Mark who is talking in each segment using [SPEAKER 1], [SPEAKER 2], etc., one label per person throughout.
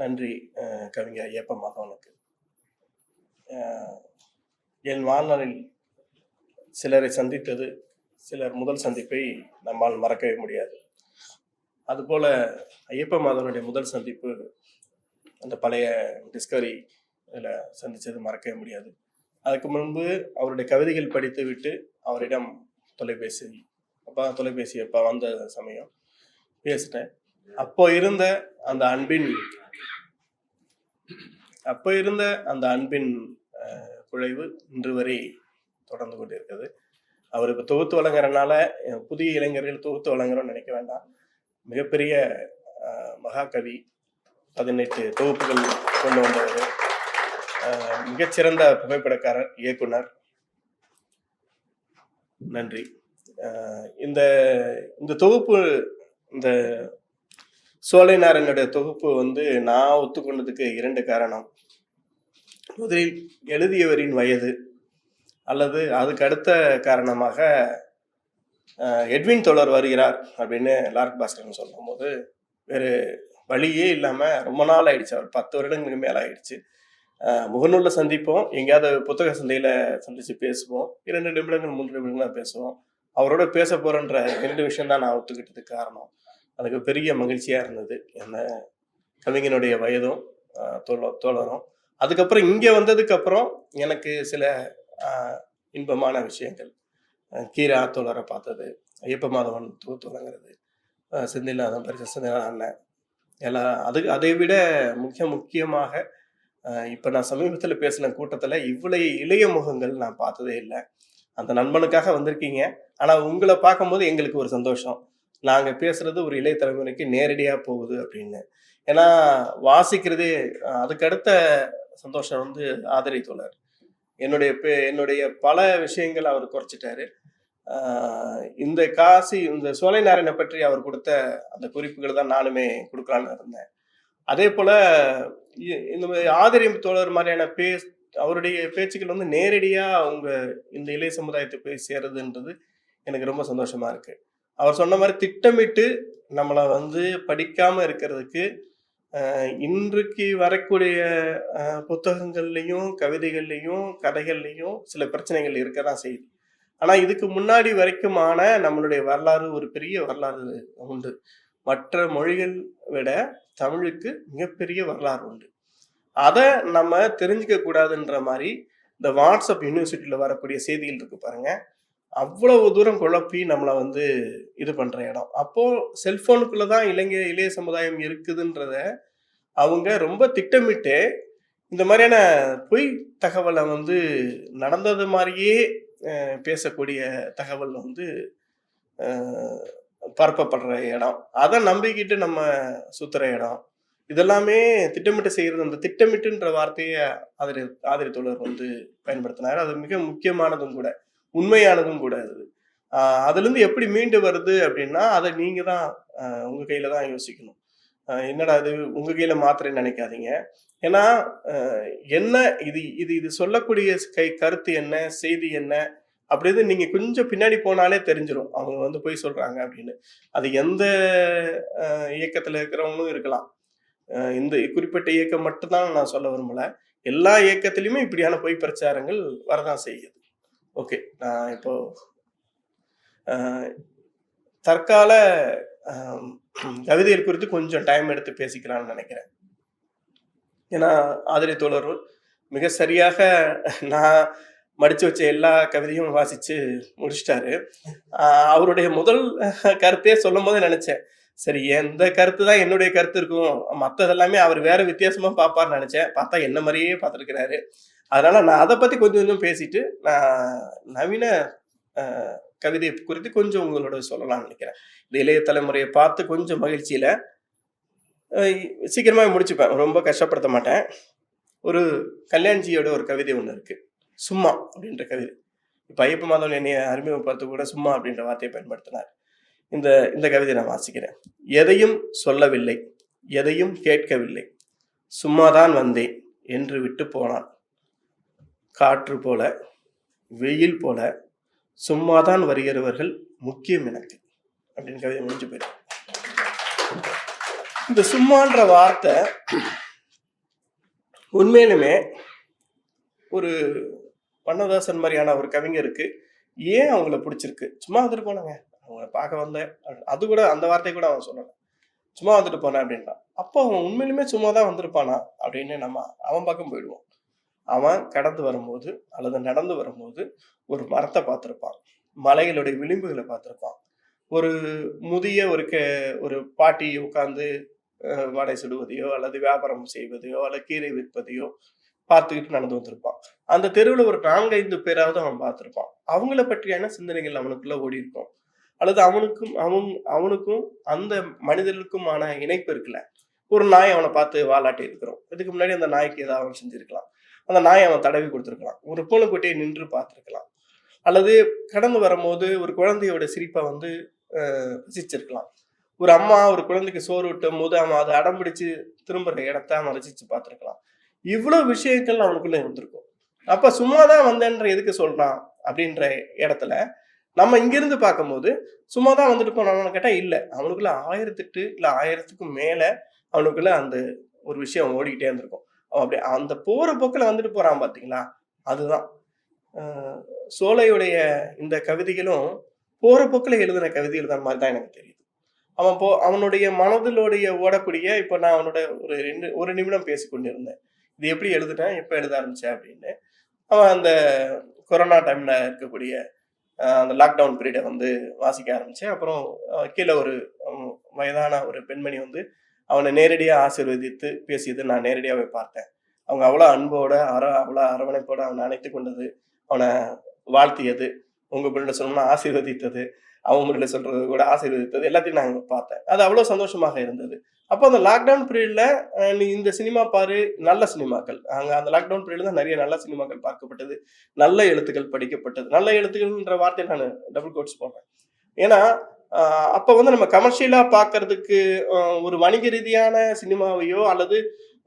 [SPEAKER 1] நன்றி கவிஞர் ஐயப்ப மாதவனுக்கு. என் வாழ்நாளில் சிலரை சந்தித்தது சிலர் முதல் சந்திப்பை நம்மால் மறக்கவே முடியாது. அதுபோல ஐயப்ப மாதவனுடைய முதல் சந்திப்பு அந்த பழைய டிஸ்கவரி இதில் சந்தித்தது மறக்கவே முடியாது. அதுக்கு முன்பு அவருடைய கவிதைகள் படித்து விட்டு அவரிடம் தொலைபேசி அப்போ தொலைபேசி அப்பா வந்த சமயம் பேசிட்டேன். அப்போ இருந்த அந்த அன்பின் அப்போ இருந்த அந்த அன்பின் குழைவு இன்று வரை தொடர்ந்து கொண்டிருக்கிறது. அவர் இப்போ தொகுத்து வழங்குறனால புதிய இளைஞர்கள் தொகுத்து வழங்குறோம்னு நினைக்க வேண்டாம். மிகப்பெரிய மகாகவி பதினெட்டு தொகுப்புகள் கொண்டு வந்தவர். மிகச்சிறந்த புகைப்படக்காரர் இயக்குனர். நன்றி. இந்த இந்த தொகுப்பு இந்த சோலைநாரனுடைய தொகுப்பு வந்து நான் ஒத்துக்கொண்டதுக்கு இரண்டு காரணம். முதலில் எழுதியவரின் வயது அல்லது அதுக்கு அடுத்த காரணமாக எட்வின் தோழர் வருகிறார் அப்படின்னு லார்க் பாஸ்கரன் சொல்லும்போது வேறு வழியே இல்லாமல் ரொம்ப நாள் ஆயிடுச்சு. அவர் பத்து வருடங்களுக்கு மேலே ஆயிடுச்சு. முகநூலில் சந்திப்போம் எங்கேயாவது புத்தக சந்தையில் சந்தித்து பேசுவோம் இரண்டு நிமிடங்கள் மூன்று நிமிடங்கள் பேசுவோம். அவரோட பேச போகிறன்ற ரெண்டு விஷயம் தான் நான் ஒத்துக்கிட்டதுக்கு காரணம். அதுக்கு பெரிய மகிழ்ச்சியாக இருந்தது. என்ன கவிஞனுடைய வயதும் தோழ தோழரும் அதுக்கப்புறம் இங்கே வந்ததுக்கப்புறம் எனக்கு சில இன்பமான விஷயங்கள். கீரை ஆத்தோலரை பார்த்தது ஐயப்ப மாதவன் தூத்துலங்கிறது வழங்குறது செந்தில்நாதன் பரிசு செந்தில்நாதன் அண்ணன். எல்லாம் அது அதை விட முக்கிய முக்கியமாக இப்போ நான் சமீபத்தில் பேசின கூட்டத்தில் இவ்வளவு இளைய முகங்கள் நான் பார்த்ததே இல்லை. அந்த நண்பனுக்காக வந்திருக்கீங்க. ஆனால் உங்களை பார்க்கும்போது எங்களுக்கு ஒரு சந்தோஷம். நாங்கள் பேசுறது ஒரு இளைய தலைமுறைக்கு நேரடியாக போகுது அப்படின்னு. ஏன்னா வாசிக்கிறதே அதுக்கடுத்த சந்தோஷம் வந்து ஆதரித்துள்ளார். என்னுடைய பே- என்னுடைய பல விஷயங்கள் அவர் குறைச்சிட்டாரு. இந்த காசி இந்த சோலை நாராயணை பற்றி அவர் கொடுத்த அந்த குறிப்புகள் தான் நானுமே கொடுக்கலான்னு இருந்தேன். அதே போல இந்த மாதிரி ஆதரியம் தோழர் மாதிரியான பே அவருடைய பேச்சுக்கள் வந்து நேரடியாக அவங்க இந்த இளைய சமுதாயத்தை போய் சேருதுன்றது எனக்கு ரொம்ப சந்தோஷமா இருக்கு. அவர் சொன்ன மாதிரி திட்டமிட்டு நம்மளை வந்து படிக்காம இருக்கிறதுக்கு இன்றைக்கு வரக்கூடிய புத்தகங்கள்லையும் கவிதைகள்லையும் கதைகள்லையும் சில பிரச்சனைகள் இருக்க தான் செய்யுது. ஆனால் இதுக்கு முன்னாடி வரைக்குமான நம்மளுடைய வரலாறு ஒரு பெரிய வரலாறு உண்டு. மற்ற மொழிகள் விட தமிழுக்கு மிகப்பெரிய வரலாறு உண்டு. அதை நம்ம தெரிஞ்சுக்க கூடாதுன்ற மாதிரி இந்த வாட்ஸ்அப் யூனிவர்சிட்டியில் வரக்கூடிய செய்திகள் இருக்கு பாருங்கள் அவ்வளவு தூரம் குழப்பி நம்மளை வந்து இது பண்ற இடம். அப்போ செல்போனுக்குள்ள தான் இளைஞ இளைய சமுதாயம் இருக்குதுன்றத அவங்க ரொம்ப திட்டமிட்டு இந்த மாதிரியான பொய் தகவலை வந்து நடந்தது மாதிரியே பேசக்கூடிய தகவல் வந்து பரப்பப்படுற இடம். அதை நம்பிக்கிட்டு நம்ம சுத்துற இடம். இதெல்லாமே திட்டமிட்டு செய்கிறது அந்த திட்டமிட்டுன்ற வார்த்தையை ஆதரி ஆதரித்தோழர் வந்து பயன்படுத்தினார். அது மிக முக்கியமானதும் கூட. உண்மையானதும் கூட அது. ஆஹ் எப்படி மீண்டு வருது அப்படின்னா அதை நீங்க தான் உங்கள் உங்க கையில தான் யோசிக்கணும். என்னடா இது? உங்க கையில மாத்திரன்னு நினைக்காதீங்க. ஏன்னா என்ன இது இது இது சொல்லக்கூடிய கை கருத்து என்ன? செய்தி என்ன? அப்படின்னு நீங்க கொஞ்சம் பின்னாடி போனாலே தெரிஞ்சிடும் அவங்க வந்து போய் சொல்றாங்க அப்படின்னு. அது எந்த இயக்கத்தில் இயக்கத்துல இருக்கிறவங்களும் இருக்கலாம். இந்த குறிப்பிட்ட இயக்கம் மட்டும்தான் நான் சொல்ல விரும்பல. எல்லா இயக்கத்திலையுமே இப்படியான பொய் பிரச்சாரங்கள் வரதான் செய்யுது. ஓகே நான் இப்போ தற்கால கவிதைகள் குறித்து கொஞ்சம் டைம் எடுத்து பேசிக்கலாம்னு நினைக்கிறேன். ஏன்னா ஆதரி தோழர் மிக சரியாக நான் மடிச்சு வச்ச எல்லா கவிதையும் வாசிச்சு முடிச்சிட்டாரு. அவருடைய முதல் கருத்தே சொல்லும் போது நினைச்சேன் சரி எந்த கருத்து தான் என்னுடைய கருத்து இருக்கும்? மற்றதெல்லாமே அவர் வேற வித்தியாசமா பார்ப்பார்னு நினைச்சேன். பார்த்தா என்ன மாதிரியே பார்த்துருக்கிறாரு. அதனால நான் அதை பத்தி கொஞ்சம் கொஞ்சம் பேசிட்டு நான் நவீன கவிதை குறித்து கொஞ்சம் உங்களோட சொல்லலாம்னு நினைக்கிறேன். இந்த இளைய தலைமுறையை பார்த்து கொஞ்சம் மகிழ்ச்சியில சீக்கிரமாக முடிச்சுப்பேன். ரொம்ப கஷ்டப்படுத்த மாட்டேன். ஒரு கல்யாண்ஜியோட ஒரு கவிதை ஒன்று இருக்கு. சும்மா அப்படின்ற கவிதை. இப்போ ஐயப்ப மாதவன் என்னைய அறிமுகப்படுத்த கூட சும்மா அப்படின்ற வார்த்தையை பயன்படுத்தினார். இந்த இந்த கவிதை நான் வாசிக்கிறேன். எதையும் சொல்லவில்லை. எதையும் கேட்கவில்லை. சும்மாதான் வந்தேன் என்று விட்டு போனான். காற்று போல வெயில் போல சும்மாதான் வருகிறவர்கள் முக்கியம் எனக்கு. அப்படின்னு கவிதை முடிஞ்சு போயிடும். இந்த சும்மான்ற வார்த்தை உண்மையிலுமே ஒரு வண்ணதாசன் மாதிரியான ஒரு கவிஞருக்கு ஏன் அவங்கள பிடிச்சிருக்கு? சும்மா வந்துட்டு போனாங்க. அவங்கள பார்க்க வந்தேன். அது கூட அந்த வார்த்தை கூட அவன் சொல்லலை. சும்மா வந்துட்டு போனேன் அப்படின்னா. அப்போ அவன் உண்மையிலுமே சும்மா தான் வந்திருப்பானா அப்படின்னு நம்ம அவன் பக்கம் போயிடுவோம். அவன் கடந்து வரும்போது அல்லது நடந்து வரும்போது ஒரு மரத்தை பார்த்துருப்பான். மலைகளுடைய விளிம்புகளை பார்த்துருப்பான். ஒரு முதிய ஒரு க ஒரு பாட்டி உட்காந்து வடை சுடுவதையோ அல்லது வியாபாரம் செய்வதையோ அல்லது கீரை விற்பதையோ பார்த்துக்கிட்டு நடந்து வந்திருப்பான். அந்த தெருவில் ஒரு நான்கைந்து பேராவது அவன் பார்த்துருப்பான். அவங்கள பற்றியான சிந்தனைகள் அவனுக்குள்ள ஓடி இருக்கும். அல்லது அவனுக்கும் அவன் அவனுக்கும் அந்த மனிதர்களுக்குமான இணைப்பு இருக்குல்ல. ஒரு நாய் அவனை பார்த்து வாலாட்டி இருக்கிறோம். இதுக்கு முன்னாடி அந்த நாய்க்கு ஏதாவது அவன் செஞ்சிருக்கலாம். அந்த நாயை அவன் தடவி கொடுத்துருக்கலாம். ஒரு பூனைக்குட்டியை நின்று பார்த்துருக்கலாம். அல்லது கடந்து வரும்போது ஒரு குழந்தையோட சிரிப்பை வந்து ரசிச்சிருக்கலாம். ஒரு அம்மா ஒரு குழந்தைக்கு சோறு விட்டும் போது அவன் அதை அடம் பிடிச்சு திரும்புற இடத்த அவன் ரசிச்சு பார்த்துருக்கலாம். இவ்வளவு விஷயங்கள் அவனுக்குள்ள இருந்திருக்கும். அப்ப சும்மா தான் வந்தேன்ற எதுக்கு சொல்றான் அப்படின்ற இடத்துல நம்ம இங்கிருந்து பார்க்கும்போது சும்மா தான் வந்துட்டு போனான்னு கேட்டா இல்லை. அவனுக்குள்ள ஆயிரத்தெட்டு இல்லை ஆயிரத்துக்கும் மேல அவனுக்குள்ள அந்த ஒரு விஷயம் ஓடிக்கிட்டே இருந்திருக்கும். அப்படி அந்த போற போக்கில் வந்துட்டு போறான் பாத்தீங்களா? அதுதான். சோலையுடைய இந்த கவிதைகளும் போற போக்கில் எழுதின கவிதைகள் தான் மாதிரி தான் எனக்கு தெரியுது. அவன் போ அவனுடைய மனதிலுடைய ஓடக்கூடிய இப்போ நான் அவனோட ஒரு ரெண்டு ஒரு நிமிடம் பேசிக்கொண்டிருந்தேன். இது எப்படி எழுதுனேன் எப்போ எழுத ஆரம்பிச்சேன் அப்படின்னு. அவன் அந்த கொரோனா டைம்ல இருக்கக்கூடிய அந்த லாக்டவுன் பீரியடை வந்து வாசிக்க ஆரம்பிச்சேன். அப்புறம் கீழே ஒரு வயதான ஒரு பெண்மணி வந்து அவனை நேரடியாக ஆசீர்வதித்து பேசியது நான் நேரடியாகவே பார்த்தேன். அவங்க அவ்வளோ அன்போட அற அவ்வளோ அரவணைப்போட அவனை அணைத்து கொண்டது அவனை வாழ்த்தியது உங்கள் பிள்ளை சொல்லணும்னா ஆசீர்வதித்தது அவங்க முன்னாடி சொல்றது கூட ஆசீர்வதித்தது எல்லாத்தையும் நான் பார்த்தேன். அது அவ்வளோ சந்தோஷமாக இருந்தது. அப்போ அந்த லாக்டவுன் பீரியடில் நீ இந்த சினிமா பாரு நல்ல சினிமாக்கள். அங்கே அந்த லாக்டவுன் பீரியடில் தான் நிறைய நல்ல சினிமாக்கள் பார்க்கப்பட்டது நல்ல எழுத்துக்கள் படிக்கப்பட்டது. நல்ல எழுத்துக்கள்ன்ற வார்த்தையை நான் டபுள் கோட்ஸ் போடுறேன். ஏன்னா அப்போ வந்து நம்ம கமர்ஷியலாக பார்க்கறதுக்கு ஒரு வணிக ரீதியான சினிமாவையோ அல்லது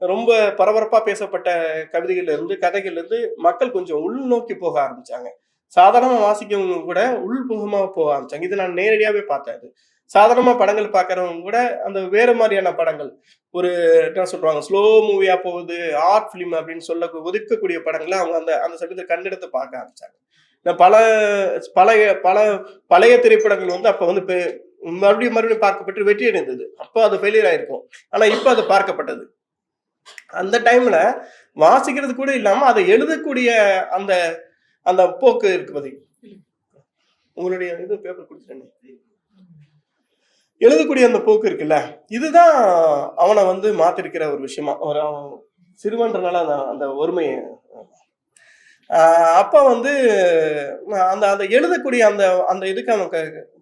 [SPEAKER 1] ரொம்ப பரபரப்பாக பேசப்பட்ட கவிதைகள்லேருந்து இருந்து மக்கள் கொஞ்சம் உள்நோக்கி போக ஆரம்பித்தாங்க சாதாரணமாக வாசிக்கவங்க கூட உள்முகமாக போக ஆரம்பித்தாங்க இது நான் நேரடியாகவே பார்த்தேன் அது. சாதாரணமாக படங்கள் பார்க்கறவங்க கூட அந்த வேறு மாதிரியான படங்கள். ஒரு என்ன சொல்கிறாங்க ஸ்லோ மூவியாக போகுது ஆர்ட் ஃபிலிம் அப்படின்னு சொல்ல ஒதுக்கக்கூடிய படங்களை அவங்க அந்த அந்த சமயத்தில் கண்டெடுத்து பார்க்க ஆரம்பித்தாங்க பல பழைய பல பழைய திரைப்படங்கள் வந்து அப்போ வந்து பெ- மறுபடியும் மறுபடியும் பார்க்கப்பட்டு வெற்றி அடைந்தது. அப்போ அது ஃபெயிலியர் ஆயிருக்கும். ஆனா இப்போ அது பார்க்கப்பட்டது. அந்த டைம்ல வாசிக்கிறது கூட இல்லாம அதை எழுதக்கூடிய அந்த அந்த போக்கு இருக்கு பதி உங்களுடைய இது பேப்பர் கொடுத்துட்டேன். எழுதக்கூடிய அந்த போக்கு இருக்குல்ல இதுதான் அவனை வந்து மாத்திருக்கிற ஒரு விஷயமா ஒரு அவன் சிறுவன்றனால அந்த அந்த ஒருமையை அப்போ வந்து அந்த அந்த எழுதக்கூடிய அந்த அந்த இதுக்கு அவன்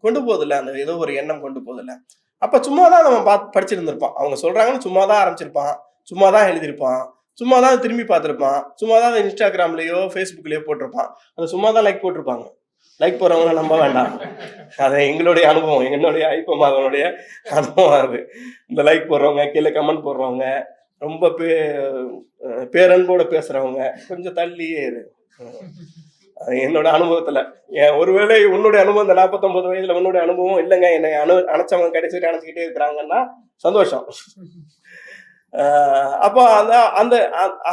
[SPEAKER 1] கொண்டு போதில்ல அந்த ஏதோ ஒரு எண்ணம் கொண்டு போதில்ல அப்போ சும்மா தான் நம்ம பார்த்து படிச்சிருந்திருப்பான் அவங்க சொல்றாங்கன்னு சும்மா தான் ஆரம்பிச்சிருப்பான். சும்மா தான் எழுதியிருப்பான். சும்மா தான் திரும்பி பார்த்துருப்பான். சும்மா தான் இன்ஸ்டாகிராம்லேயோ ஃபேஸ்புக்லேயோ போட்டிருப்பான். அது சும்மா தான் லைக் போட்டிருப்பாங்க. லைக் போடுறவங்கள நம்ப வேண்டாம். அது எங்களுடைய அனுபவம். என்னுடைய ஐப்ப மகனுடைய அனுபவம் அது. இந்த லைக் போடுறவங்க கீழே கமெண்ட் போடுறவங்க ரொம்ப பே பேரன்போட பேசுறவங்க கொஞ்சம் தள்ளியே இது என்னோட அனுபவத்துல. ஏன் ஒருவேளை உன்னுடைய அனுபவம் இந்த நாற்பத்தொன்பது வயதுல உன்னுடைய அனுபவம் இல்லைங்க. என்னை அணு அணைச்சவங்க கடைசி வரை அணைச்சிக்கிட்டே இருக்கிறாங்கன்னா சந்தோஷம். அப்போ அந்த அந்த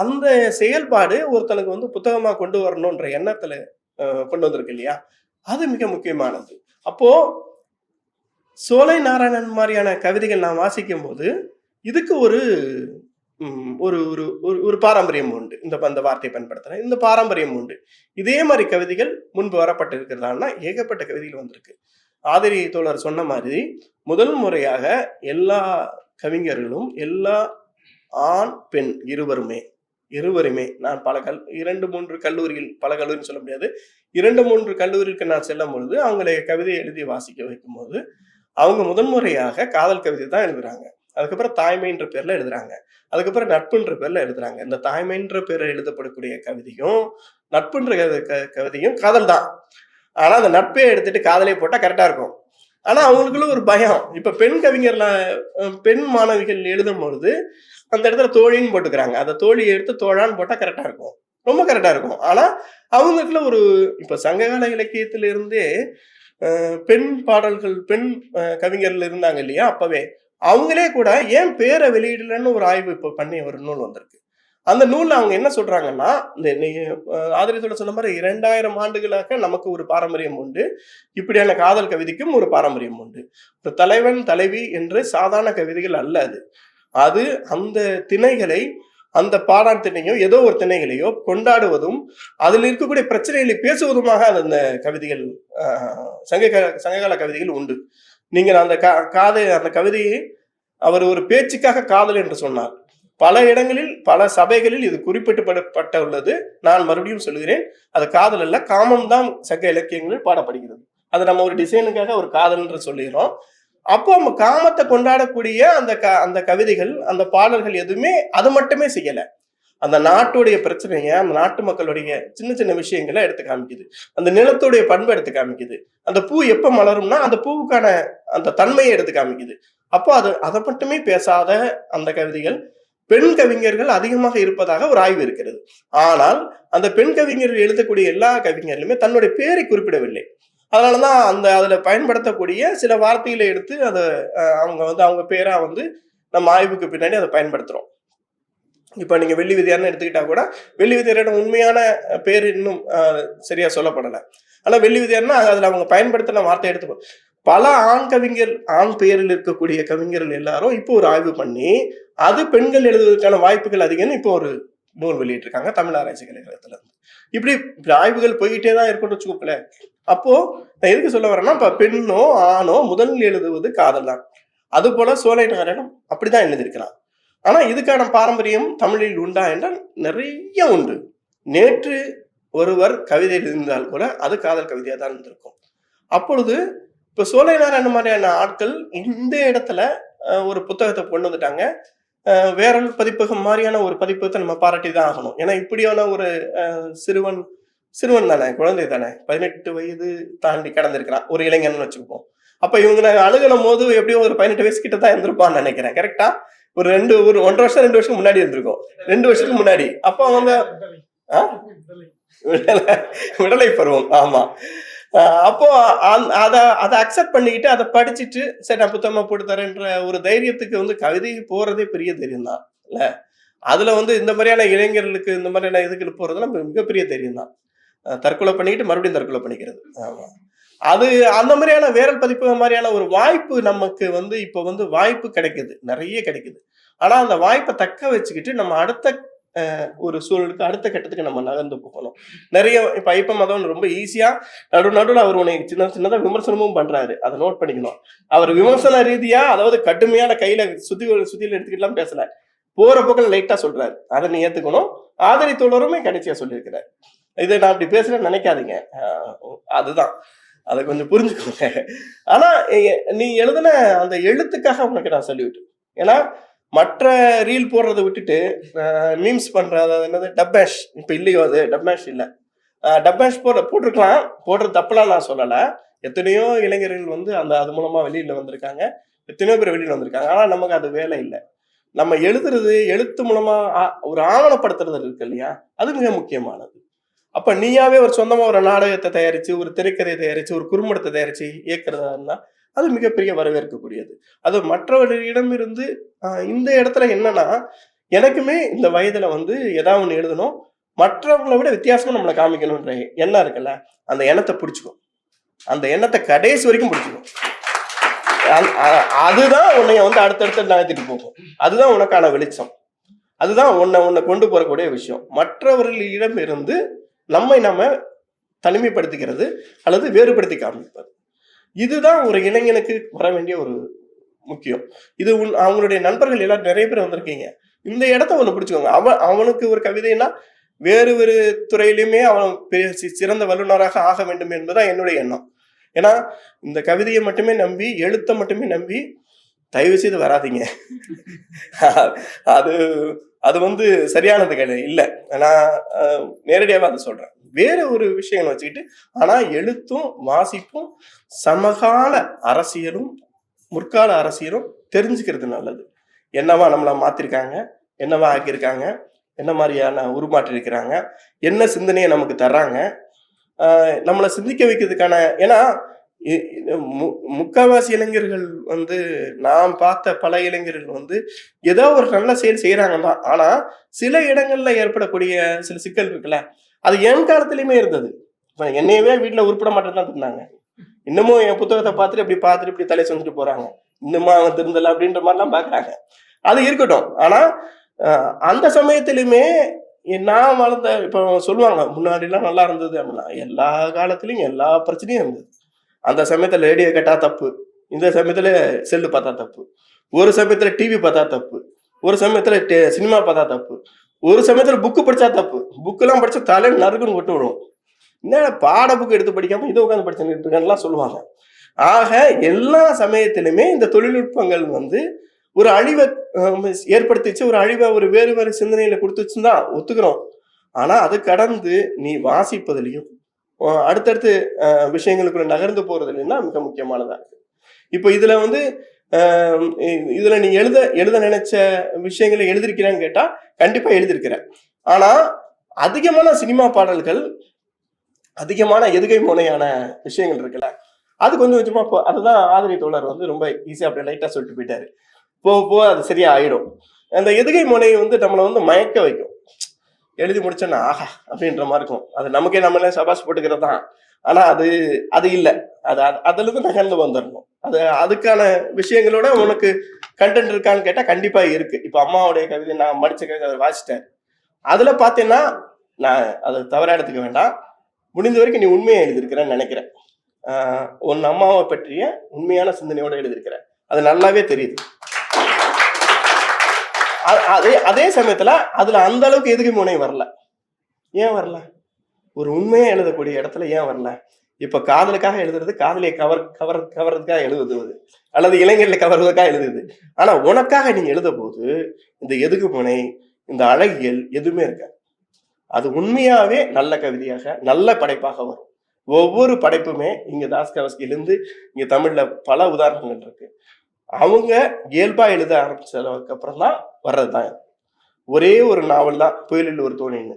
[SPEAKER 1] அந்த செயல்பாடு ஒருத்தனுக்கு வந்து புத்தகமா கொண்டு வரணுன்ற எண்ணத்துல கொண்டு வந்திருக்கு இல்லையா? அது மிக முக்கியமானது. அப்போ சோலை நாராயணன் மாதிரியான கவிதைகள் நான் வாசிக்கும் போது இதுக்கு ஒரு ஒரு ஒரு ஒரு ஒரு பாரம்பரியம் உண்டு. இந்த அந்த வார்த்தையை பயன்படுத்துறேன். இந்த பாரம்பரியம் உண்டு. இதே மாதிரி கவிதைகள் முன்பு வரப்பட்டு இருக்கிறதான்னா ஏகப்பட்ட கவிதைகள் வந்திருக்கு. ஆதிரி தோழர் சொன்ன மாதிரி முதல் முறையாக எல்லா கவிஞர்களும் எல்லா ஆண் பெண் இருவருமே இருவருமே நான் பல கல் இரண்டு மூன்று கல்லூரியில் பல கல்லூரின்னு சொல்ல முடியாது. இரண்டு மூன்று கல்லூரிக்கு நான் செல்லும் பொழுது அவங்களை கவிதை எழுதி வாசிக்க வைக்கும்போது அவங்க முதன்முறையாக காதல் கவிதை தான் எழுதுறாங்க. அதுக்கப்புறம் தாய்மைன்ற பேர்ல எழுதுறாங்க. அதுக்கப்புறம் நட்புன்ற பேர்ல எழுதுறாங்க. இந்த தாய்மைன்ற பேர்ல எழுதப்படக்கூடிய கவிதையும் நட்புன்ற க- கவிதையும் காதல் தான். ஆனா அந்த நட்பே எடுத்துட்டு காதலே போட்டா கரெக்டா இருக்கும். ஆனா அவங்களுக்குள்ள ஒரு பயம். இப்ப பெண் கவிஞர்ல பெண் மாணவிகள் எழுதும் பொழுது அந்த இடத்துல தோழின்னு போட்டுக்கிறாங்க. அந்த தோழியை எடுத்து தோழான்னு போட்டா கரெக்டா இருக்கும். ரொம்ப கரெக்டா இருக்கும். ஆனா அவங்களுக்குள்ள ஒரு இப்ப சங்ககால இலக்கியத்திலிருந்தே பெண் பாடல்கள் பெண் அஹ், கவிஞர்கள் இருந்தாங்க இல்லையா? அப்பவே. அவங்களே கூட ஏன் பேரை வெளியிடலன்னு ஒரு ஆய்வு இப்போ பண்ணி ஒரு நூல் வந்திருக்கு. அந்த நூலில் அவங்க என்ன சொல்றாங்கன்னா இந்த ஆதரித்தோட ஆதிரியத்தோட சொன்ன மாதிரி இரண்டாயிரம் ஆண்டுகளாக நமக்கு ஒரு பாரம்பரியம் உண்டு. இப்படியான காதல் கவிதைக்கும் ஒரு பாரம்பரியம் உண்டு. ஒரு தலைவன் தலைவி என்று சாதாரண கவிதைகள் அல்ல அது. அது அந்த திணைகளை அந்த பாடான் திணையோ ஏதோ ஒரு திணைகளையோ கொண்டாடுவதும் அதில் இருக்கக்கூடிய பிரச்சனைகளை பேசுவதுமாக அந்த கவிதைகள் சங்க சங்ககால கவிதைகள் உண்டு. நீங்கள் அந்த கா காதை அந்த கவிதையை அவர் ஒரு பேச்சுக்காக காதல் என்று சொன்னார். பல இடங்களில் பல சபைகளில் இது குறிப்பிட்டப்பட்ட உள்ளது நான் மறுபடியும் சொல்கிறேன் அது காதல் அல்ல காமம் தான் சங்க இலக்கியங்களில் பாடப்படுகிறது. அது நம்ம ஒரு டிசைனுக்காக ஒரு காதல் என்று சொல்லுகிறோம். அப்போ நம்ம காமத்தை கொண்டாடக்கூடிய அந்த க அந்த கவிதைகள் அந்த பாடல்கள் எதுவுமே அது மட்டுமே செய்யலை. அந்த நாட்டுடைய பிரச்சனைய அந்த நாட்டு மக்களுடைய சின்ன சின்ன விஷயங்களை எடுத்து காமிக்குது. அந்த நிலத்துடைய பண்பை எடுத்து காமிக்குது. அந்த பூ எப்ப மலரும்னா அந்த பூவுக்கான அந்த தன்மையை எடுத்து காமிக்குது. அப்போ அது அதை மட்டுமே பேசாத அந்த கவிதைகள் பெண் கவிஞர்கள் அதிகமாக இருப்பதாக ஒரு ஆய்வு இருக்கிறது. ஆனால் அந்த பெண் கவிஞர்கள் எழுதக்கூடிய எல்லா கவிஞர்களுமே தன்னுடைய பேரை குறிப்பிடவில்லை. அதனாலதான் அந்த அதுல பயன்படுத்தக்கூடிய சில வார்த்தைகளை எடுத்து அதை அவங்க வந்து அவங்க பேரா வந்து நம்ம ஆய்வுக்கு பின்னாடி அதை பயன்படுத்துறோம். இப்போ நீங்கள் வெள்ளி விதியார்னு எடுத்துக்கிட்டால் கூட வெள்ளி விதியாரோட உண்மையான பேர் இன்னும் சரியாக சொல்லப்படலை. ஆனால் வெள்ளி விதியார்னா அதில் அவங்க பயன்படுத்தின வார்த்தை எடுத்துப்போம் பல ஆண் கவிஞர் ஆண் பெயரில் இருக்கக்கூடிய கவிஞர்கள் எல்லாரும் இப்போ ஒரு ஆய்வு பண்ணி அது பெண்கள் எழுதுவதற்கான வாய்ப்புகள் அதிகம்னு இப்போ ஒரு நூல் வெளியிட்டிருக்காங்க தமிழ் ஆராய்ச்சி கலைஞரத்துல இருந்து இப்படி ஆய்வுகள் போய்கிட்டே தான் இருக்கட்டும் வச்சுக்கோங்களேன். அப்போ நான் எதுக்கு சொல்ல வரேன்னா இப்போ பெண்ணோ ஆணோ முதல் எழுதுவது காதல் தான். அது போல சோலை நாராயணம் அப்படிதான் எழுதியிருக்கிறான் ஆனால் இதுக்கான பாரம்பரியம் தமிழில் உண்டா என்றால் நிறைய உண்டு. நேற்று ஒருவர் கவிதை எழுதியிருந்தால் கூட அது காதல் கவிதையாக தான் இருந்திருக்கும். அப்பொழுது இப்போ சோலை நாராயண மாதிரியான ஆட்கள் இந்த இடத்துல ஒரு புத்தகத்தை கொண்டு வந்துட்டாங்க. அஹ், பதிப்பகம் மாதிரியான ஒரு பதிப்பகத்தை நம்ம பாராட்டி தான் ஆகணும். ஏன்னா இப்படியான ஒரு சிறுவன் சிறுவன் தானே குழந்தை தானே பதினெட்டு வயது தாண்டி கடந்திருக்கிறான் ஒரு இளைஞன் வச்சுப்போம் அப்போ இவங்க நாங்கள் அழுகணும் போது எப்படியும் ஒரு பதினெட்டு வயசு கிட்ட தான் இருந்திருப்பான்னு நினைக்கிறேன். கரெக்டா ஒரு ரெண்டு ஒரு ஒன்றரை வருஷம் ரெண்டு வருஷம் முன்னாடி இருந்திருக்கும். ரெண்டு வருஷத்துக்கு முன்னாடி. அப்போ அவங்க ஆ? விடலை பருவம் ஆமா. அப்போ அதை அதை அக்செப்ட் பண்ணிக்கிட்டு அதை படிச்சுட்டு சரி நான் புத்தகமா போட்டு தரேன்ற ஒரு தைரியத்துக்கு வந்து கவிதை போறதே பெரிய தைரியம் தான் இல்ல? அதுல வந்து இந்த மாதிரியான இளைஞர்களுக்கு இந்த மாதிரியான இதுக்கு போறதுலாம் மிகப்பெரிய தைரியம் தான் தற்கொலை பண்ணிக்கிட்டு மறுபடியும் தற்கொலை பண்ணிக்கிறது. ஆமா. அது அந்த மாதிரியான வேரல் பதிப்பு மாதிரியான ஒரு வாய்ப்பு நமக்கு வந்து இப்போ வந்து வாய்ப்பு கிடைக்குது. நிறைய கிடைக்குது. ஆனா அந்த வாய்ப்பை தக்க வச்சுக்கிட்டு நம்ம அடுத்த ஒரு சூழலுக்கு அடுத்த கட்டத்துக்கு நம்ம நகர்ந்து போகணும். நிறைய இப்ப ஐப்ப மதம் ரொம்ப ஈஸியா நடு நடுவில் அவர் உனக்கு சின்ன சின்னதா விமர்சனமும் பண்றாரு. அதை நோட் பண்ணிக்கணும். அவர் விமர்சன ரீதியா அதாவது கடுமையான கையில சுத்தி சுத்தியில எடுத்துக்கிட்டுலாம் பேசல. போற போக்கில் லைட்டா சொல்றாரு. அதை நீ ஏத்துக்கணும். ஆதரி தோழருமே கடைசியா சொல்லியிருக்கிறார். இதை நான் அப்படி பேசுறேன்னு நினைக்காதீங்க. அதுதான். அதை கொஞ்சம் புரிஞ்சுக்கோங்க. ஆனா நீ எழுதின அந்த எழுத்துக்காக உனக்கு நான் சொல்லிவிட்டு ஏன்னா மற்ற ரீல் போடுறதை விட்டுட்டு மீம்ஸ் பண்ற அதாவது என்னது டப்பேஷ் இப்ப இல்லையோ அது டப்பேஷ் இல்லை. டப்பேஷ் போட போட்டிருக்கலாம் போடுறது தப்பெல்லாம் நான் சொல்லலை. எத்தனையோ இளைஞர்கள் வந்து அந்த அது மூலமா வெளியில வந்திருக்காங்க எத்தனையோ பேர் வெளியில வந்திருக்காங்க ஆனா நமக்கு அது வேலை இல்லை. நம்ம எழுதுறது எழுத்து மூலமா ஆ- ஒரு ஆவணப்படுத்துறது இருக்கு இல்லையா அது மிக முக்கியமானது. அப்ப நீயாவே ஒரு சொந்தமா ஒரு நாடகத்தை தயாரிச்சு ஒரு திரைக்கதையை தயாரிச்சு ஒரு குறும்படத்தை தயாரிச்சு இயக்குறதா இருந்தா அது மிகப்பெரிய வரவேற்கக்கூடியது. அது மற்றவர்களிடமிருந்து இருந்து இந்த இடத்துல என்னன்னா எனக்குமே இந்த வயதுல வந்து ஏதாவது ஒண்ணு எழுதணும். மற்றவங்களை விட வித்தியாசமா நம்மளை காமிக்கணும்ன்ற எண்ணம் இருக்குல்ல அந்த எண்ணத்தை பிடிச்சிக்கும். அந்த எண்ணத்தை கடைசி வரைக்கும் பிடிச்சிக்கும். அதுதான் உன்னைய வந்து அடுத்தடுத்து நகர்த்திட்டு போகும். அதுதான் உனக்கான வெளிச்சம். அதுதான் உன்னை உன்னை கொண்டு போறக்கூடிய விஷயம். மற்றவர்களிடம் இருந்து நம்மை நம்ம தனிமைப்படுத்திக்கிறது அல்லது வேறுபடுத்தி காமிப்பது இதுதான் ஒரு இளைஞனுக்கு வர வேண்டிய ஒரு முக்கியம். இது உன் அவங்களுடைய நண்பர்கள் எல்லாரும் நிறைய பேர் வந்திருக்கீங்க. இந்த இடத்த ஒன்று பிடிச்சிக்கோங்க. அவன் அவனுக்கு ஒரு கவிதைனா வேறு வேறு துறையிலுமே அவன் பெரிய சிறந்த வல்லுநராக ஆக வேண்டும் என்பதுதான் என்னுடைய எண்ணம். ஏன்னா இந்த கவிதையை மட்டுமே நம்பி எழுத்தை மட்டுமே நம்பி தயவு செய்து வராதீங்க. அது அது வந்து சரியானது கிடையாது இல்லை. நான் நேரடியாக அதை சொல்றேன். வேற ஒரு விஷயம் வச்சுக்கிட்டு ஆனா எழுத்தும் வாசிப்பும் சமகால அரசியலும் முற்கால அரசியலும் தெரிஞ்சுக்கிறது நல்லது. என்னவா நம்மளை மாத்திருக்காங்க? என்னவா ஆக்கியிருக்காங்க? என்ன மாதிரியான உருமாற்றிருக்கிறாங்க என்ன சிந்தனையை நமக்கு தர்றாங்க? நம்மளை சிந்திக்க வைக்கிறதுக்கான ஏன்னா முக்காவாசி இளைஞர்கள் வந்து நான் பார்த்த பல இளைஞர்கள் வந்து ஏதோ ஒரு நல்ல செயல் செய்யறாங்க தான் ஆனா சில இடங்கள்ல ஏற்படக்கூடிய சில சிக்கல் இருக்குல்ல. அது என் காலத்திலயுமே இருந்தது. இப்ப என்னையவே வீட்டுல உருப்பட மாட்டேன்னு தான் இருந்தாங்க. இன்னமும் என் புத்தகத்தை பார்த்துட்டு இப்படி பார்த்துட்டு இப்படி தலை செஞ்சுட்டு போறாங்க. இன்னுமா அவன் திருந்தல அப்படின்ற மாதிரிலாம் பாக்குறாங்க அது இருக்கட்டும். ஆனா அந்த சமயத்திலுமே நான் வளர்ந்த இப்போ சொல்லுவாங்க முன்னாடிலாம் நல்லா இருந்தது அப்படின்னா எல்லா காலத்துலயும் எல்லா பிரச்சனையும் இருந்தது. அந்த சமயத்துல ரேடியோ கேட்டா தப்பு. இந்த சமயத்துல செல்லு பார்த்தா தப்பு. ஒரு சமயத்துல டிவி பார்த்தா தப்பு. ஒரு சமயத்துல சினிமா பார்த்தா தப்பு. ஒரு சமயத்துல புக்கு படிச்சா தப்பு. புக்கெல்லாம் படிச்சா தலை நறுக்குன்னு கொட்டு விடும் என்ன பாட புக்கு எடுத்து படிக்காம இதை உட்காந்து படிச்சுட்டு இருக்கேன்லாம் சொல்லுவாங்க. ஆக எல்லா சமயத்திலுமே இந்த தொழில்நுட்பங்கள் வந்து ஒரு அழிவை ஏற்படுத்திச்சு ஒரு அழிவை ஒரு வேறு வேறு சிந்தனையில கொடுத்துச்சுன்னு தான் ஒத்துக்கிறோம். ஆனா அது கடந்து நீ வாசிப்பதிலையும் அடுத்தடுத்து விஷயங்களுக்குள்ள நகர்ந்து போறது இல்லைன்னா மிக முக்கியமானதா இருக்கு. இப்போ இதுல வந்து இதுல நீ எழுத எழுத நினைச்ச விஷயங்களை எழுதிருக்கிறேன்னு கேட்டா கண்டிப்பா எழுதியிருக்கிறேன் ஆனா அதிகமான சினிமா பாடல்கள் அதிகமான எதுகை முனையான விஷயங்கள் இருக்குல்ல அது கொஞ்சம் கொஞ்சமா இப்போ அதுதான் ஆதரி தோழர் வந்து ரொம்ப ஈஸியா அப்படியே லைட்டா சொல்லிட்டு போயிட்டாரு. போக போக அது சரியா ஆயிடும். அந்த எதுகை முனை வந்து நம்மளை வந்து மயக்க வைக்கும். எழுதி முடிச்சோன்னா ஆஹா அப்படின்ற மாதிரி இருக்கும். அது நமக்கே நம்மளே சபாஸ் போட்டுக்கிறது தான் ஆனா அது அது இல்லை. அது அது- அதுல இருந்து நகர்ந்து வந்துடணும் அது அதுக்கான விஷயங்களோட உனக்கு கண்டென்ட் இருக்கான்னு கேட்டா கண்டிப்பா இருக்கு. இப்ப அம்மாவுடைய கவிதை நான் படிச்ச கவிதை அவர் வாசிட்டேன் அதுல பாத்தீங்கன்னா நான் அதை தவற எடுத்துக்க வேண்டாம். முடிந்த வரைக்கும் நீ உண்மையை எழுதியிருக்கிறேன்னு நினைக்கிறேன். உன் அம்மாவை பற்றிய உண்மையான சிந்தனையோட எழுதியிருக்கிறேன். அது நல்லாவே தெரியுது. அதே அதே சமயத்துல அதுல அந்த அளவுக்கு எதுக்கு முனை வரல? ஏன் வரல? ஒரு உண்மையா எழுதக்கூடிய இடத்துல ஏன் வரல? இப்ப காதலுக்காக எழுதுறது காதலியை கவர் கவர் கவர்றதுக்காக எழுதுவது அல்லது இளைஞர்களை கவர்வதற்காக எழுதுது. ஆனா உனக்காக நீ எழுத போது இந்த எதுக்கு முனை இந்த அழகியல் எதுவுமே இருக்காது. அது உண்மையாவே நல்ல கவிதையாக நல்ல படைப்பாக வரும். ஒவ்வொரு படைப்புமே இங்க தாஸ்கவஸ்கிலிருந்து இங்க தமிழ்ல பல உதாரணங்கள் இருக்கு. அவங்க இயல்பா எழுத ஆரம்பிச்சதுக்கு அப்புறம் தான் வர்றதுதான் ஒரே ஒரு நாவல் தான் புயலில் ஒரு தோணின்னு.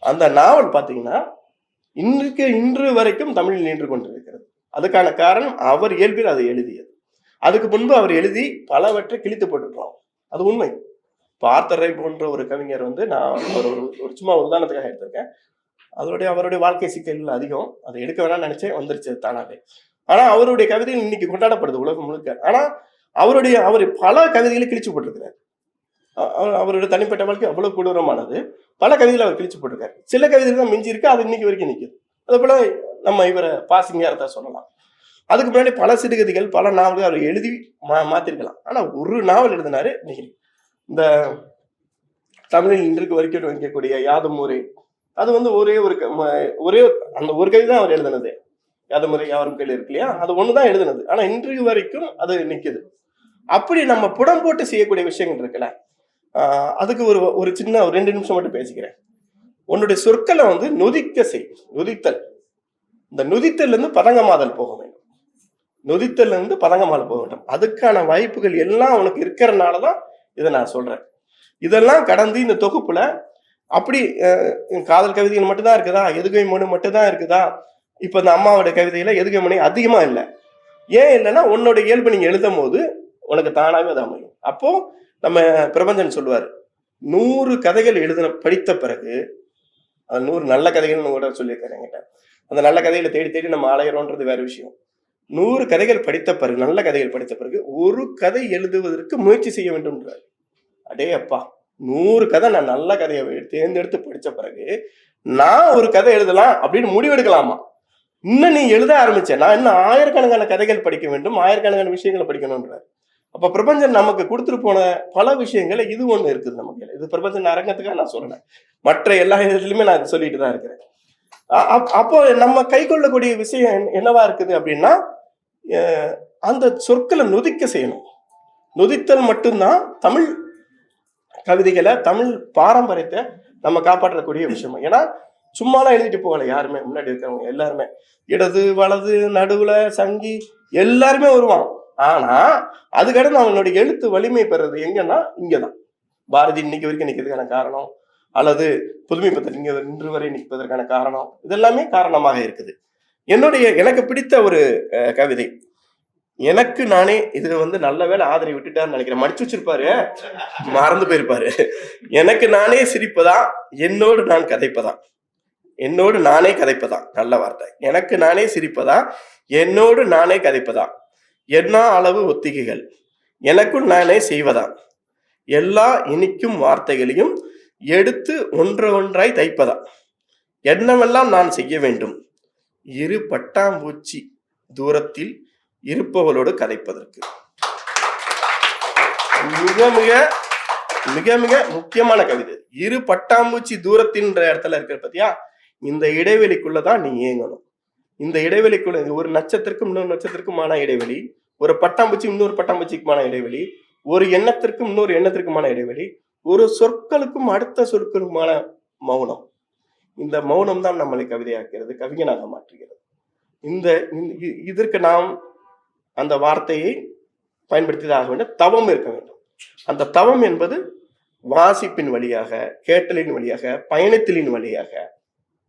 [SPEAKER 1] அந்த நாவல் பாத்தீங்கன்னா இன்றைக்கு இன்று வரைக்கும் தமிழில் நின்று கொண்டிருக்கிறது. அதுக்கான காரணம் அவர் இயல்பில் அதை எழுதியது. அதுக்கு முன்பு அவர் எழுதி பலவற்றை கிழித்து போட்டுருக்கலாம். அது உண்மை. பார்த்தரை போன்ற ஒரு கவிஞர் வந்து நான் ஒரு ஒரு சும்மா உதாரணத்துக்காக எடுத்திருக்கேன். அதோடைய அவருடைய வாழ்க்கை சிக்கல்கள் அதிகம். அதை எடுக்க வேணாம்னு நினைச்சேன். வந்துருச்சு தானாவே. ஆனா அவருடைய கவிதைகள் இன்னைக்கு கொண்டாடப்படுது உலகம் முழுக்க. ஆனா அவருடைய அவர் பல கவிதைகளை கிழிச்சு போட்டிருக்கிறார். அ- அவருடைய தனிப்பட்ட வாழ்க்கை அவ்வளவு கொடூரமானது. பல கவிதைகளை அவர் கிழிச்சு போட்டிருக்காரு. சில கவிதைகள் தான் மிஞ்சி இருக்கு அது இன்னைக்கு வரைக்கும் நிற்குது அதே போல நம்ம இவரை பாசிங்காரத்தை சொல்லலாம். அதுக்கு முன்னாடி பல சிறுகதைகள் பல நாவல்கள் அவர் எழுதி மா மாத்திருக்கலாம். ஆனா ஒரு நாவல் எழுதினாரு இன்னைக்கு இந்த தமிழில் இன்றைக்கு வரைக்கும் வைக்கக்கூடிய யாதும் ஊரே. அது வந்து ஒரே ஒரு க- ம- ஒரே அந்த ஒரு கவிதை தான் அவர் எழுதினது. அது முறை யாரும் கையில் இருக்கு இல்லையா? அது ஒண்ணுதான் எழுதுனது. ஆனா இன்றைக்கு வரைக்கும் அது நிக்குது. அப்படி நம்ம புடம் போட்டு செய்யக்கூடிய விஷயங்கள் இருக்குல்ல அதுக்கு ஒரு ஒரு சின்ன ஒரு ரெண்டு நிமிஷம் மட்டும் பேசிக்கிறேன். உன்னுடைய சொற்களை வந்து நொதிக்க செய் நொதித்தல். இந்த நொதித்தல்ல இருந்து பதங்கமாதல் போக வேண்டும். நொதித்தல்ல இருந்து பதங்கமாதல் போக வேண்டும். அதுக்கான வாய்ப்புகள் எல்லாம் உனக்கு இருக்கிறனால தான் இதை நான் சொல்றேன். இதெல்லாம் கடந்து இந்த தொகுப்புல அப்படி காதல் கவிதைகள் மட்டும்தான் இருக்குதா? எதுகை மனு மட்டும்தான் இருக்குதா? இப்போ இந்த அம்மாவோட கவிதையில் எதுக்கு மொழி அதிகமாக இல்லை. ஏன் இல்லைன்னா உன்னோட இயல்பு நீங்கள் எழுதும் போது உனக்கு தானாகவே அது அமையும். அப்போது நம்ம பிரபஞ்சன் சொல்லுவார் நூறு கதைகள் எழுதின படித்த பிறகு அது நூறு நல்ல கதைகள்னு கூட சொல்லியிருக்காரு என்கிட்ட. அந்த நல்ல கதைகளை தேடி தேடி நம்ம அலையிறோன்றது வேற விஷயம். நூறு கதைகள் படித்த பிறகு நல்ல கதைகள் படித்த பிறகு ஒரு கதை எழுதுவதற்கு முயற்சி செய்ய வேண்டும்ன்றார். அடே அப்பா நூறு கதை நான் நல்ல கதையை தேர்ந்தெடுத்து படித்த பிறகு நான் ஒரு கதை எழுதலாம் அப்படின்னு முடிவெடுக்கலாமா? இன்னும் நீ எழுத ஆரம்பிச்ச நான் இன்னும் ஆயிரக்கணக்கான கதைகள் படிக்க வேண்டும் ஆயிரக்கணக்கான விஷயங்களை படிக்கணும்ன்றார். அப்ப பிரபஞ்சம் நமக்கு கொடுத்துட்டு போன பல விஷயங்கள் இது ஒண்ணு இருக்குது நமக்கு. இது பிரபஞ்சம் அரங்கத்துக்காக நான் சொல்றேன் மற்ற எல்லா இடத்துலயுமே நான் சொல்லிட்டு தான் இருக்கிறேன். அப்- அப்போ நம்ம கை கொள்ளக்கூடிய விஷயம் என்னவா இருக்குது அப்படின்னா அஹ், அந்த சொற்களை நொதிக்க செய்யணும். நொதித்தல் மட்டும்தான் தமிழ் கவிதைகளை தமிழ் பாரம்பரியத்தை நம்ம காப்பாற்றக்கூடிய விஷயம். ஏன்னா சும்மாலாம் எழுதிட்டு போகல. யாருமே. முன்னாடி இருக்கிறவங்க எல்லாருமே. இடது வலது நடுவுல சங்கி எல்லாருமே வருவான். ஆனா அதுக்கடுத்து அவனுடைய எழுத்து வலிமை பெறது எங்கன்னா இங்கதான். பாரதி இன்னைக்கு வரைக்கும் நிற்கிறதுக்கான காரணம் அல்லது புதுமை பத்திரிகை இங்க இன்று வரை நிற்பதற்கான காரணம் இதெல்லாமே காரணமாக இருக்குது. என்னுடைய எனக்கு பிடித்த ஒரு கவிதை. எனக்கு நானே இது வந்து நல்ல வேலை ஆதரவு விட்டுட்டாருன்னு நினைக்கிறேன். மடிச்சு வச்சிருப்பாரு. மறந்து போயிருப்பாரு. எனக்கு நானே சிரிப்பதா என்னோடு நான் கதைப்பதான். என்னோடு நானே கதைப்பதான். நல்ல வார்த்தை. எனக்கு நானே சிரிப்பதா? என்னோடு நானே கதைப்பதா? என்ன அளவு ஒத்திகைகள்? எனக்குள் நானே செய்வதா? எல்லா இனிக்கும் வார்த்தைகளையும் எடுத்து ஒன்று ஒன்றாய் தைப்பதா? என்னவெல்லாம் நான் செய்ய வேண்டும்? இரு பட்டாம்பூச்சி தூரத்தில் இருப்பவளோடு கதைப்பதற்கு. மிக மிக மிக மிக முக்கியமான கவிதை. இரு பட்டாம்பூச்சி தூரத்தின்ற இடத்துல இருக்கிற பத்தியா? இந்த இடைவெளிக்குள்ளதான் நீ இயங்கணும். இந்த இடைவெளிக்குள்ள ஒரு நட்சத்திற்கும் இன்னொரு நட்சத்திற்குமான இடைவெளி ஒரு பட்டாம்பூச்சி இன்னொரு பட்டாம்பூச்சிக்குமான இடைவெளி ஒரு எண்ணத்திற்கும் இன்னொரு எண்ணத்திற்குமான இடைவெளி ஒரு சொற்களுக்கும் அடுத்த சொற்களுக்குமான மௌனம். இந்த மௌனம் தான் நம்மளை கவிதையாக்கிறது கவிஞனாக மாற்றுகிறது. இந்த இதற்கு நாம் அந்த வார்த்தையை பயன்படுத்தி ஆக வேண்டும் தவம் இருக்க வேண்டும். அந்த தவம் என்பது வாசிப்பின் வழியாக கேட்டலின் வழியாக பயணத்திலின் வழியாக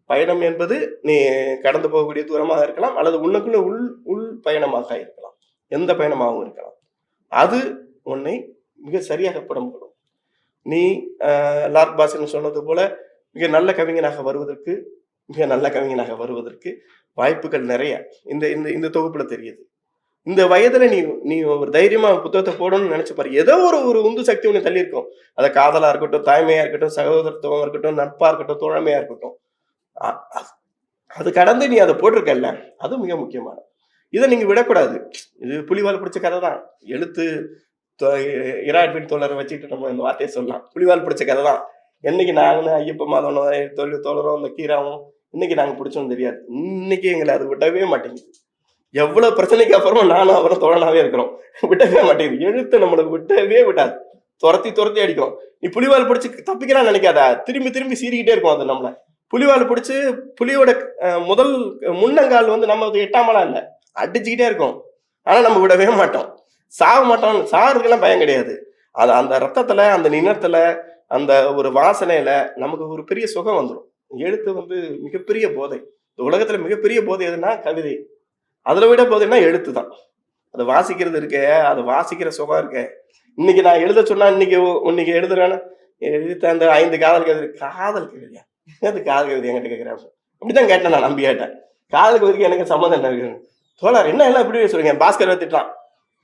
[SPEAKER 1] பயணம் என்பது நீ கடந்து போகக்கூடிய தூரமாக இருக்கலாம் அல்லது உன்னுக்குள்ள உள் உள் பயணமாக இருக்கலாம். எந்த பயணமாகவும் இருக்கலாம். அது உன்னை மிக சரியாக படம்படும் நீ ஆஹ், லார்ட் பாசன் சொன்னது போல மிக நல்ல கவிஞனாக வருவதற்கு மிக நல்ல கவிஞனாக வருவதற்கு வாய்ப்புகள் நிறைய. இந்த இந்த இந்த தொகுப்புல தெரியுது. இந்த வயதுல நீ நீ ஒரு தைரியமா புத்தகத்தை போடணும்னு நினைச்சு பாரு. ஏதோ ஒரு ஒரு உந்து சக்தி உன்னை தள்ளியிருக்கும். அதை காதலா இருக்கட்டும் தாய்மையா இருக்கட்டும் சகோதரத்துவம் இருக்கட்டும் நட்பா இருக்கட்டும் தோழமையா இருக்கட்டும். அது கடந்து நீ அதை போட்டிருக்கல்ல அது மிக முக்கியமானது. இதை நீங்க விடக்கூடாது. இது புலிவால் பிடிச்ச கதை தான். எழுத்து தொ- இராட்பின் தோழரை வச்சுட்டு நம்ம இந்த வார்த்தையை சொல்லலாம். புலிவால் பிடிச்ச கதை தான். என்னைக்கு நாங்களும் ஐயப்ப மாதவனும் தொழில் தோழரும் இந்த கீராவும் இன்னைக்கு நாங்க பிடிச்சோம் தெரியாது. இன்னைக்கு எங்களை அது விடவே மாட்டேங்குது. எவ்வளவு பிரச்சனைக்கு அப்புறமா நானும் அவரும் தோழனாவே இருக்கிறோம். விடவே மாட்டேங்குது. எழுத்து நம்மளுக்கு விட்டவே விடாது. துரத்தி துரத்தி அடிக்கும். நீ புலிவால் பிடிச்சி தப்பிக்கிறான்னு நினைக்காத. திரும்பி திரும்பி சீறிக்கிட்டே இருக்கும் அது நம்மளை. புலிவால் பிடிச்சி புலியோட முதல் முன்னங்கால் வந்து நம்ம எட்டாமலாம் இல்லை. அடிச்சுக்கிட்டே இருக்கும். ஆனால் நம்ம விடவே மாட்டோம். சாக மாட்டோம் சாகிறதுக்கெல்லாம் பயம் கிடையாது. அது அந்த ரத்தத்தில் அந்த நினத்தில் அந்த ஒரு வாசனையில் நமக்கு ஒரு பெரிய சுகம் வந்துடும் எழுத்து வந்து மிகப்பெரிய போதை. இந்த உலகத்தில் மிகப்பெரிய போதை எதுனா கவிதை. அதில் விட போதைன்னா எழுத்து தான். அது வாசிக்கிறது இருக்கே அது வாசிக்கிற சுகம் இருக்கே. இன்னைக்கு நான் எழுத சொன்னா இன்னைக்கு இன்னைக்கு எழுதுறேன்னா எழுதி அந்த ஐந்து காதல் கவிதை காதல் கவிதையா? அது காதல் கவிதை என்கிட்ட கேட்குறேன் அப்படிதான் கேட்டேன் நான் நம்பி கேட்டேன் காதல் கவிதைக்கு எனக்கு சம்மந்தம் என்ன இருக்கு தோழர் என்ன எல்லாம் இப்படி சொல்றீங்க பாஸ்கர் திட்டான்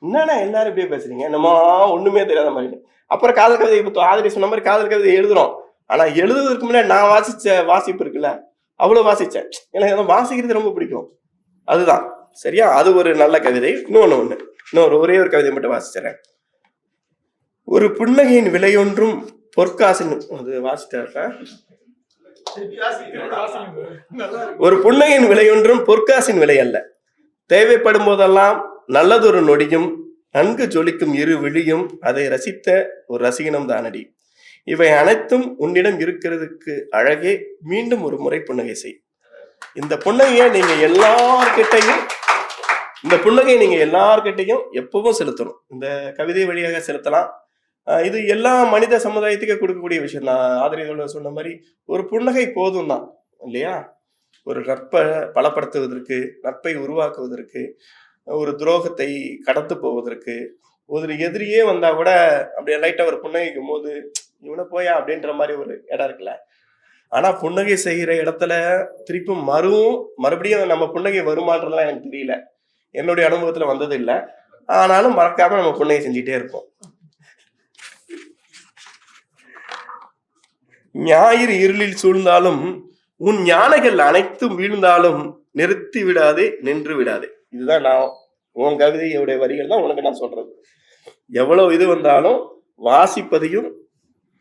[SPEAKER 1] என்னண்ணா எல்லாரும் இப்படியே பேசுறீங்க? என்னமா ஒண்ணுமே தெரியாத மாதிரி. அப்புறம் காதல் கவிதை இப்போ ஆதிரி சொன்ன மாதிரி காதல் கவிதை எழுதுறோம். ஆனா எழுதுவதற்கு முன்னாடி நான் வாசிச்ச வாசிப்பு இருக்குல்ல அவ்வளவு வாசிச்சேன். எனக்கு அதை வாசிக்கிறது ரொம்ப பிடிக்கும். அதுதான். சரியா? அது ஒரு நல்ல கவிதை. இன்னொன்னு ஒண்ணு. இன்னொரு ஒரே ஒரு கவிதை மட்டும் வாசிச்சிடறேன் ஒரு புன்னகையின் விலையொன்றும் பொற்காசின் அது வாசிட்டாருல ஒரு புன்னகையின் விலை ஒன்றும் பொற்காசின் விலை அல்ல. தேவைப்படும் போதெல்லாம் நல்லதொரு நொடியும் நன்கு ஜொலிக்கும் இரு விழியும் அதை ரசித்த ஒரு ரசிகனும் தானடி. இவை அனைத்தும் உன்னிடம் இருக்கிறதுக்கு அழகே. மீண்டும் ஒரு முறை புன்னகை செய். இந்த புன்னகையை நீங்க எல்லார்கிட்டையும் இந்த புன்னகையை நீங்க எல்லார்கிட்டையும் எப்பவும் செலுத்தணும். இந்த கவிதை வழியாக செலுத்தலாம். இது எல்லா மனித சமுதாயத்துக்கு கொடுக்கக்கூடிய விஷயம் தான். ஆதரவு சொன்ன மாதிரி ஒரு புன்னகை போதும் தான் இல்லையா? ஒரு நட்பை பலப்படுத்துவதற்கு நட்பை உருவாக்குவதற்கு ஒரு துரோகத்தை கடத்து போவதற்கு ஒரு எதிரியே வந்தா கூட அப்படியே லைட்டா ஒரு புன்னகைக்கும் போது இவனை போயா அப்படின்ற மாதிரி ஒரு இடம் இருக்குல்ல. ஆனா புன்னகை செய்கிற இடத்துல திருப்பும் மறுவும் மறுபடியும் நம்ம புன்னகை வருமானதுலாம் எனக்கு தெரியல. என்னுடைய அனுபவத்துல வந்தது இல்லை. ஆனாலும் மறக்காம நம்ம புன்னகை செஞ்சுட்டே இருப்போம். ஞாயிறு இருளில் சூழ்ந்தாலும் உன் ஞானங்கள் அனைத்தும் வீழ்ந்தாலும் நிறுத்தி விடாதே நின்று விடாதே. இதுதான் நான் உன் கவிதையுடைய வரிகள் தான் உனக்கு நான் சொல்றது. எவ்வளவு இது வந்தாலும் வாசிப்பதையும்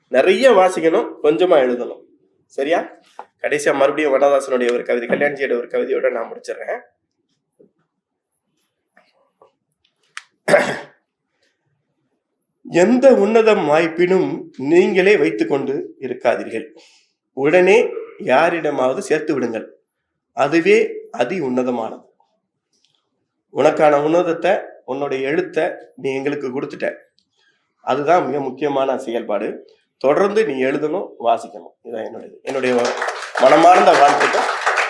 [SPEAKER 1] நிறைய வாசிக்கணும் கொஞ்சமா எழுதணும். சரியா? கடைசியா மறுபடியும் வனதாசனுடைய ஒரு கவிதை கல்யாண்ஜியோட ஒரு கவிதையோட நான் முடிச்சிடுறேன். எந்த உன்னதம் வாய்ப்பினும் நீங்களே வைத்துக்கொண்டு இருக்காதீர்கள். உடனே யாரிடமாவது சேர்த்து விடுங்கள். அதுவே அதி உன்னதமானது. உனக்கான உன்னதத்தை உன்னுடைய எழுத்தை நீ எங்களுக்கு கொடுத்துட்ட. அதுதான் மிக முக்கியமான செயல்பாடு. தொடர்ந்து நீ எழுதணும் வாசிக்கணும். இதான் என்னுடைய என்னுடைய மனமார்ந்த வாழ்த்துக்கள்.